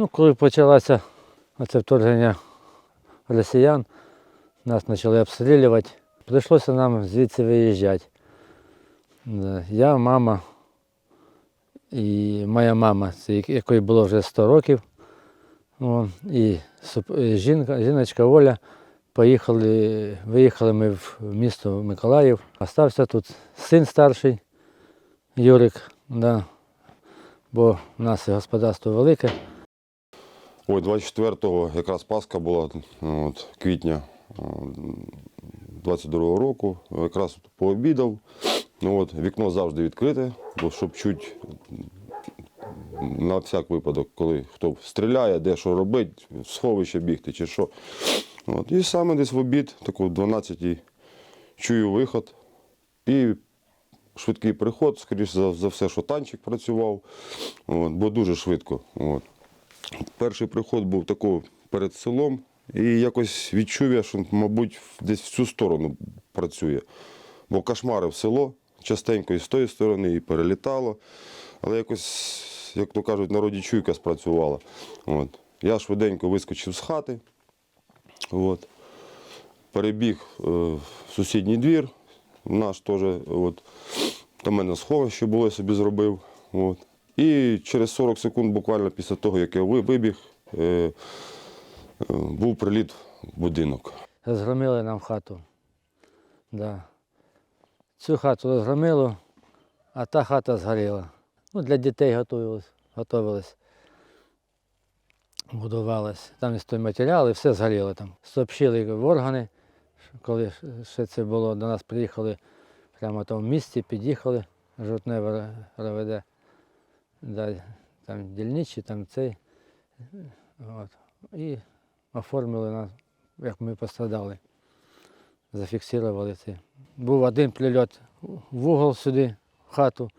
Ну, коли почалося оце вторгнення росіян, нас почали обстрілювати. Прийшлося нам звідси виїжджати. Я, мама і моя мама, якої було вже 100 років. І жінка, жіночка Оля. Поїхали, виїхали ми в місто Миколаїв. Остався тут син старший, Юрик, да, бо в нас і господарство велике. Ой, 24-го якраз Пасха була от, квітня е, 22-го року. Якраз пообідав. Ну, от, вікно завжди відкрите, бо щоб чуть на всяк випадок, коли хто стріляє, де що робить, сховище бігти чи що. От, і саме десь в обід, таку в 12-й, чую виход. І швидкий приход, скоріш за, за все, що танчик працював, от, бо дуже швидко. От. Перший приход був тако перед селом, і якось відчув я, що, мабуть, десь в цю сторону працює. Бо кошмарив село частенько і з тої сторони, і перелітало. Але якось, як то кажуть, народі чуйка спрацювала. От. Я швиденько вискочив з хати. От. Перебіг е, в сусідній двір, наш теж. От. Там в мене сховище було, собі зробив. От. І через 40 секунд, буквально після того, як я вибіг, е, е, був приліт в будинок. Розгромили нам хату. Да. Цю хату розгромило, а та хата згоріла. Ну, для дітей готувались, готувались. Будувалась. Там і той матеріал, і все згоріло там. Сообщили в органи, коли ще це було, до нас приїхали прямо там в місті, під'їхали, жовтневе РВД. Да, там дільничі, там цей. От. І оформили нас, як ми пострадали. Зафіксували це. Був один прильот в угол сюди, в хату,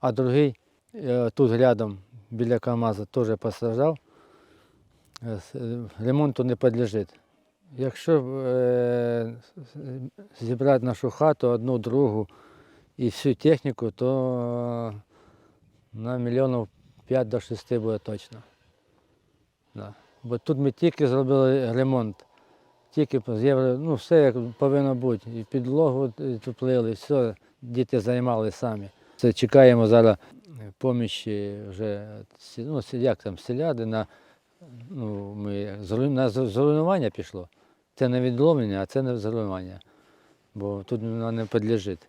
а другий е, тут рядом біля КАМАЗа теж постраждав. Е, е, Ремонту не підлежить. Якщо е, зібрати нашу хату, одну, другу і всю техніку, то на мільйонів 5 до 6 буде точно. Да. Бо тут ми тільки зробили ремонт, тільки ну все як повинно бути. І підлогу туплили, все, діти займали самі. Це чекаємо зараз помічі вже, ну, як там, селяди на, ну, ми, на зруйнування пішло. Це не відломлення, а це не зруйнування. Бо тут воно не підлежить,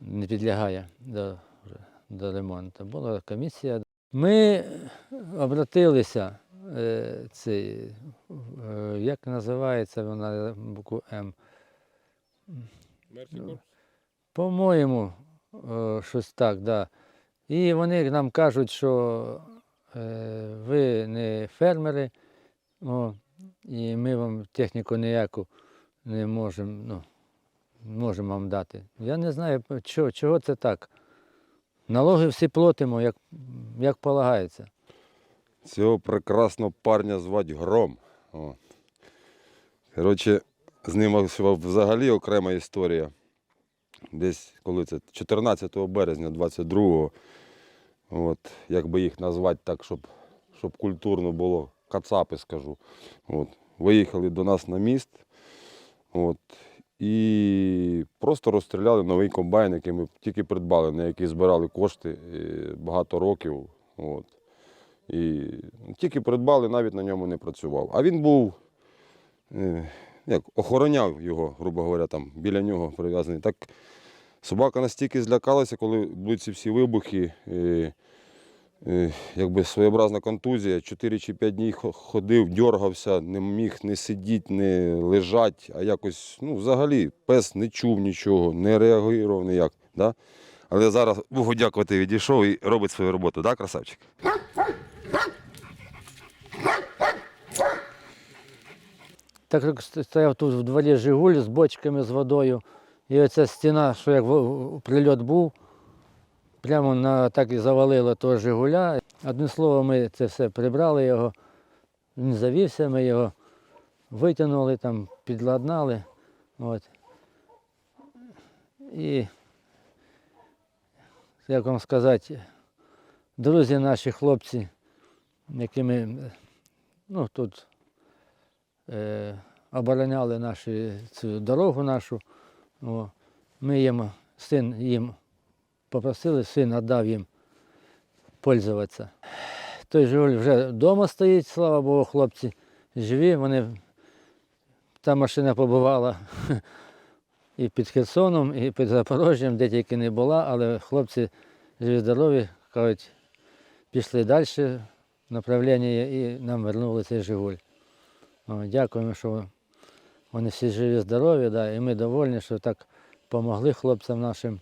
не підлягає до, вже до ремонту. Була комісія. Ми обратилися, е, цей, е, як називається вона букву М. По-моєму, е, щось так, да. І вони нам кажуть, що е, ви не фермери, о, і ми вам техніку ніяку не можемо, ну, можемо вам дати. Я не знаю, чого, чого це так. Налоги всі платимо, як, як полагається. Цього прекрасного парня звати Гром. Коротше, з ним взагалі окрема історія. Десь коли це 14 березня 22-го, от, як би їх назвати так, щоб, щоб культурно було, кацапи скажу. От, виїхали до нас на міст. От, і просто розстріляли новий комбайн, який ми тільки придбали, на який збирали кошти е, багато років. От. І тільки придбали, навіть на ньому не працював. А він був, е, як, охороняв його, грубо говоря, там біля нього прив'язаний. Так собака настільки злякалася, коли будуть ці всі вибухи, е, якби своєобразна контузія, 4 чи 5 днів ходив, дергався, не міг не сидіти, не лежати, а якось, ну, взагалі, пес не чув нічого, не реагував ніяк. Да? Але зараз Богу дякувати, відійшов і робить свою роботу, так, красавчик? Так як стояв тут в дворі Жигуль з бочками з водою, і оця стіна, що як прильот був, прямо на, так і завалило того Жигуля. Одним словом, ми це все прибрали його, він завівся, ми його витягнули, там, підладнали. От. І, як вам сказати, друзі наші хлопці які ми е, ну, тут е, обороняли нашу, цю дорогу нашу. О, ми їм, син їм попросили, син віддав їм пользуватися. Той Жигуль вже вдома стоїть, слава Богу, хлопці живі. Вони, та машина побувала і під Херсоном, і під Запорожжям, де тільки не була, але хлопці живі здорові, кажуть, пішли далі направлення і нам вернули цей Жигуль. Дякуємо, що вони всі живі, здорові, да, і ми довольні, що так допомогли хлопцям нашим.